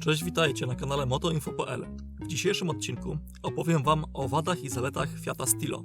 Cześć, witajcie na kanale motoinfo.pl. W dzisiejszym odcinku opowiem Wam o wadach i zaletach Fiata Stilo.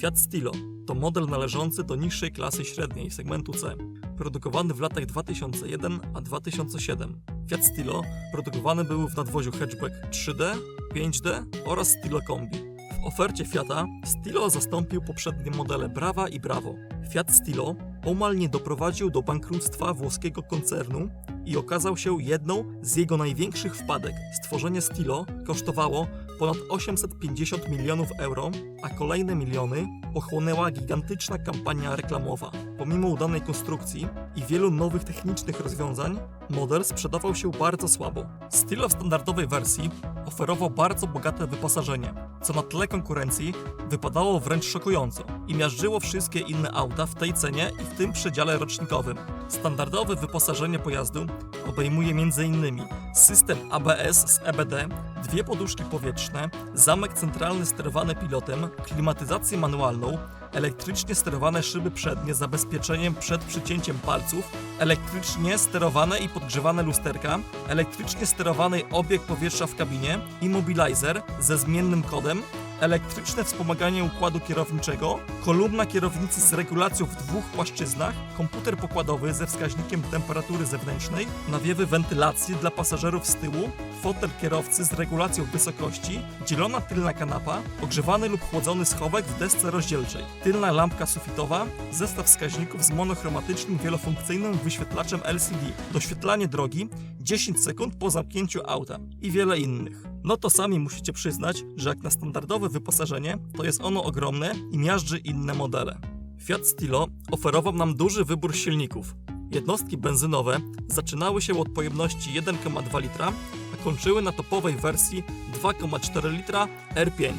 Fiat Stilo to model należący do niższej klasy średniej segmentu C, produkowany w latach 2001 a 2007. Fiat Stilo produkowany był w nadwoziu hatchback 3D, 5D oraz Stilo Kombi. W ofercie Fiata Stilo zastąpił poprzednie modele Brava i Bravo. Fiat Stilo omal nie doprowadził do bankructwa włoskiego koncernu i okazał się jedną z jego największych wpadek. Stworzenie Stilo kosztowało ponad 850 milionów euro, a kolejne miliony pochłonęła gigantyczna kampania reklamowa. Pomimo udanej konstrukcji i wielu nowych technicznych rozwiązań, model sprzedawał się bardzo słabo. Stilo w standardowej wersji oferował bardzo bogate wyposażenie, co na tle konkurencji wypadało wręcz szokująco i miażdżyło wszystkie inne auta w tej cenie i w tym przedziale rocznikowym. Standardowe wyposażenie pojazdu obejmuje m.in. system ABS z EBD, dwie poduszki powietrzne, zamek centralny sterowany pilotem, klimatyzację manualną, elektrycznie sterowane szyby przednie z zabezpieczeniem przed przycięciem palców, elektrycznie sterowane i podgrzewane lusterka, elektrycznie sterowany obieg powietrza w kabinie, immobilizer ze zmiennym kodem, elektryczne wspomaganie układu kierowniczego, kolumna kierownicy z regulacją w dwóch płaszczyznach, komputer pokładowy ze wskaźnikiem temperatury zewnętrznej, nawiewy wentylacji dla pasażerów z tyłu, fotel kierowcy z regulacją wysokości, dzielona tylna kanapa, ogrzewany lub chłodzony schowek w desce rozdzielczej, tylna lampka sufitowa, zestaw wskaźników z monochromatycznym wielofunkcyjnym wyświetlaczem LCD, doświetlanie drogi 10 sekund po zamknięciu auta i wiele innych. No to sami musicie przyznać, że jak na standardowe wyposażenie, to jest ono ogromne i miażdży inne modele. Fiat Stilo oferował nam duży wybór silników. Jednostki benzynowe zaczynały się od pojemności 1,2 litra, a kończyły na topowej wersji 2,4 litra R5.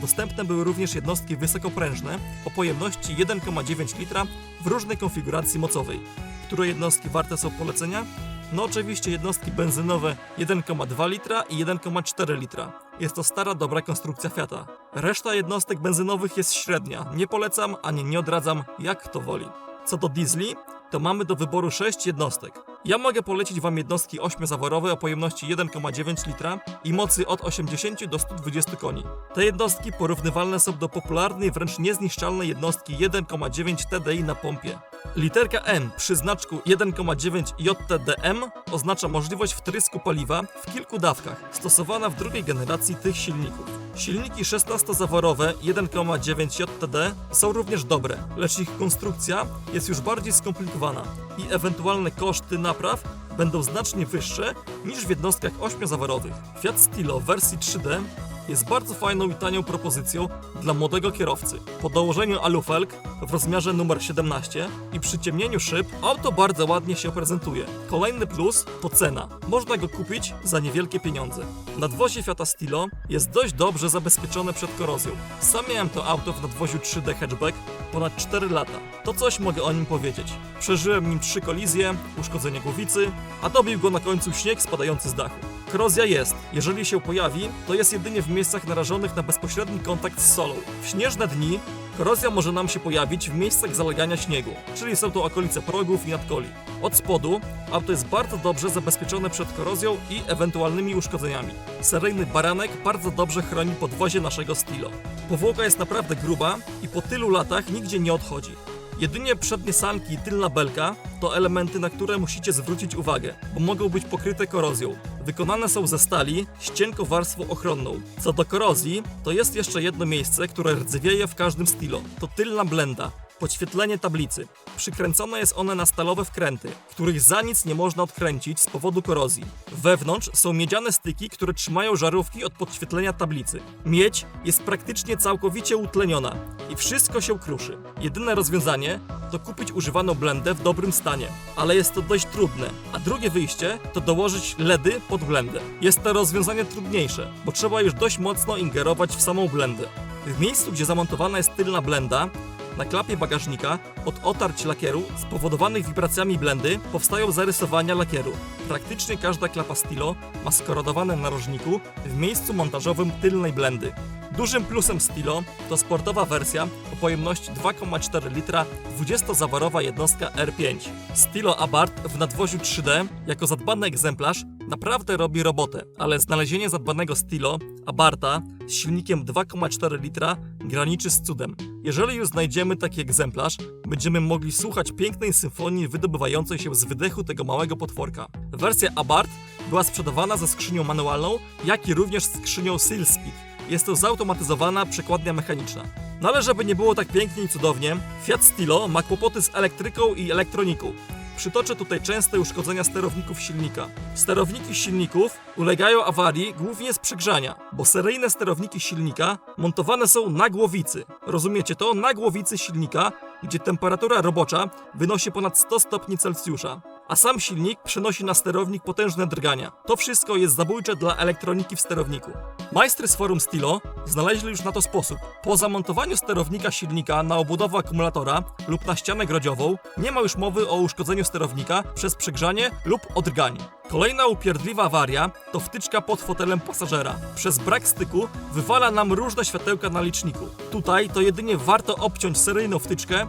Dostępne były również jednostki wysokoprężne o pojemności 1,9 litra w różnej konfiguracji mocowej. Które jednostki warte są polecenia? No oczywiście jednostki benzynowe 1,2 litra i 1,4 litra. Jest to stara, dobra konstrukcja Fiata. Reszta jednostek benzynowych jest średnia. Nie polecam, ani nie odradzam, jak kto woli. Co do diesli, to mamy do wyboru 6 jednostek. Ja mogę polecić Wam jednostki 8-zaworowe o pojemności 1,9 litra i mocy od 80 do 120 koni. Te jednostki porównywalne są do popularnej, wręcz niezniszczalnej jednostki 1,9 TDI na pompie. Literka M przy znaczku 1,9 JTDM oznacza możliwość wtrysku paliwa w kilku dawkach, stosowana w drugiej generacji tych silników. Silniki 16-zaworowe 1,9 JTD są również dobre, lecz ich konstrukcja jest już bardziej skomplikowana i ewentualne koszty napraw będą znacznie wyższe niż w jednostkach 8-zaworowych. Fiat Stilo w wersji 3D jest bardzo fajną i tanią propozycją dla młodego kierowcy. Po dołożeniu alufelg w rozmiarze numer 17 i przyciemnieniu szyb auto bardzo ładnie się prezentuje. Kolejny plus to cena. Można go kupić za niewielkie pieniądze. Nadwozie Fiata Stilo jest dość dobrze zabezpieczone przed korozją. Sam miałem to auto w nadwoziu 3D hatchback ponad 4 lata. To coś mogę o nim powiedzieć. Przeżyłem nim trzy kolizje, uszkodzenie głowicy, a dobił go na końcu śnieg spadający z dachu. Korozja jest. Jeżeli się pojawi, to jest jedynie w miejscach narażonych na bezpośredni kontakt z solą. W śnieżne dni korozja może nam się pojawić w miejscach zalegania śniegu, czyli są to okolice progów i nadkoli. Od spodu auto jest bardzo dobrze zabezpieczone przed korozją i ewentualnymi uszkodzeniami. Seryjny baranek bardzo dobrze chroni podwozie naszego Stilo. Powłoka jest naprawdę gruba i po tylu latach nigdzie nie odchodzi. Jedynie przednie sanki i tylna belka to elementy, na które musicie zwrócić uwagę, bo mogą być pokryte korozją. Wykonane są ze stali z warstwą ochronną. Co do korozji, to jest jeszcze jedno miejsce, które rdzewieje w każdym stilo. To tylna blenda, podświetlenie tablicy. Przykręcone jest one na stalowe wkręty, których za nic nie można odkręcić z powodu korozji. Wewnątrz są miedziane styki, które trzymają żarówki od podświetlenia tablicy. Miedź jest praktycznie całkowicie utleniona i wszystko się kruszy. Jedyne rozwiązanie to kupić używaną blendę w dobrym stanie, ale jest to dość trudne. A drugie wyjście to dołożyć LEDy pod blendę. Jest to rozwiązanie trudniejsze, bo trzeba już dość mocno ingerować w samą blendę. W miejscu, gdzie zamontowana jest tylna blenda, Na klapie bagażnika od otarć lakieru spowodowanych wibracjami blendy powstają zarysowania lakieru. Praktycznie każda klapa Stilo ma skorodowane na narożniku w miejscu montażowym tylnej blendy. Dużym plusem Stilo to sportowa wersja o pojemności 2,4 litra 20-zawarowa jednostka R5. Stilo Abarth w nadwoziu 3D jako zadbany egzemplarz naprawdę robi robotę, ale znalezienie zadbanego Stilo Abarta z silnikiem 2,4 litra graniczy z cudem. Jeżeli już znajdziemy taki egzemplarz, będziemy mogli słuchać pięknej symfonii wydobywającej się z wydechu tego małego potworka. Wersja Abarth była sprzedawana ze skrzynią manualną, jak i również skrzynią Sealspeed. Jest to zautomatyzowana przekładnia mechaniczna. No ale żeby nie było tak pięknie i cudownie, Fiat Stilo ma kłopoty z elektryką i elektroniką. Przytoczę tutaj częste uszkodzenia sterowników silnika. Sterowniki silników ulegają awarii głównie z przegrzania, bo seryjne sterowniki silnika montowane są na głowicy. Rozumiecie to? Na głowicy silnika, gdzie temperatura robocza wynosi ponad 100 stopni Celsjusza. A sam silnik przenosi na sterownik potężne drgania. To wszystko jest zabójcze dla elektroniki w sterowniku. Majstry z forum Stilo znaleźli już na to sposób. Po zamontowaniu sterownika silnika na obudowę akumulatora lub na ścianę grodziową nie ma już mowy o uszkodzeniu sterownika przez przegrzanie lub odrganie. Kolejna upierdliwa awaria to wtyczka pod fotelem pasażera. Przez brak styku wywala nam różne światełka na liczniku. Tutaj to jedynie warto obciąć seryjną wtyczkę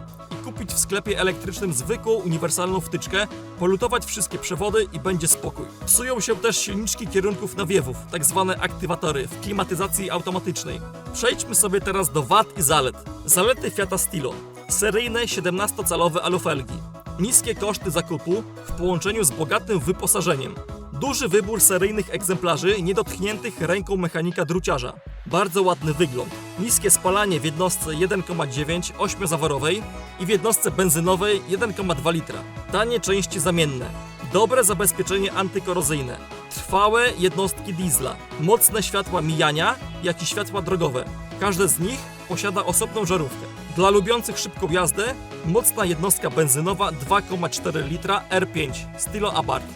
kupić w sklepie elektrycznym zwykłą, uniwersalną wtyczkę, polutować wszystkie przewody i będzie spokój. Psują się też silniczki kierunków nawiewów, tak zwane aktywatory w klimatyzacji automatycznej. Przejdźmy sobie teraz do wad i zalet. Zalety Fiata Stilo. Seryjne 17-calowe alufelgi. Niskie koszty zakupu w połączeniu z bogatym wyposażeniem. Duży wybór seryjnych egzemplarzy niedotkniętych ręką mechanika druciarza. Bardzo ładny wygląd. Niskie spalanie w jednostce 1,9 8-zaworowej i w jednostce benzynowej 1,2 litra. Tanie części zamienne. Dobre zabezpieczenie antykorozyjne. Trwałe jednostki diesla. Mocne światła mijania, jak i światła drogowe. Każde z nich posiada osobną żarówkę. Dla lubiących szybką jazdę mocna jednostka benzynowa 2,4 litra R5 Stilo Abarth.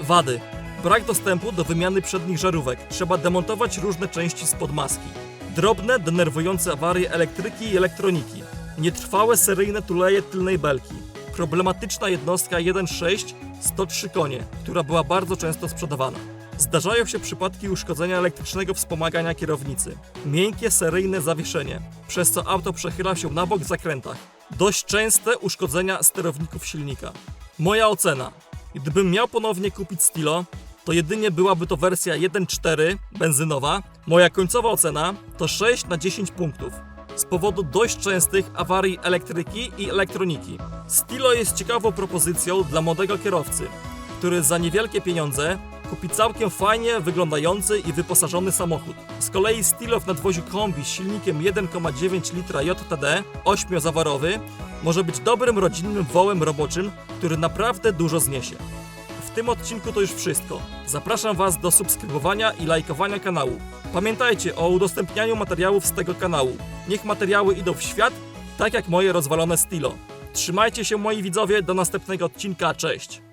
Wady. Brak dostępu do wymiany przednich żarówek. Trzeba demontować różne części spod maski. Drobne, denerwujące awarie elektryki i elektroniki. Nietrwałe seryjne tuleje tylnej belki. Problematyczna jednostka 1.6 103 konie, która była bardzo często sprzedawana. Zdarzają się przypadki uszkodzenia elektrycznego wspomagania kierownicy. Miękkie seryjne zawieszenie, przez co auto przechyla się na bok w zakrętach. Dość częste uszkodzenia sterowników silnika. Moja ocena. Gdybym miał ponownie kupić Stilo, to jedynie byłaby to wersja 1.4 benzynowa. Moja końcowa ocena to 6 na 10 punktów. Z powodu dość częstych awarii elektryki i elektroniki. Stilo jest ciekawą propozycją dla młodego kierowcy, który za niewielkie pieniądze kupi całkiem fajnie wyglądający i wyposażony samochód. Z kolei Stilo w nadwoziu kombi z silnikiem 1,9 litra JTD 8-zawarowy może być dobrym rodzinnym wołem roboczym, który naprawdę dużo zniesie. Tym odcinku to już wszystko. Zapraszam Was do subskrybowania i lajkowania kanału. Pamiętajcie o udostępnianiu materiałów z tego kanału. Niech materiały idą w świat, tak jak moje rozwalone stilo. Trzymajcie się moi widzowie, do następnego odcinka, cześć!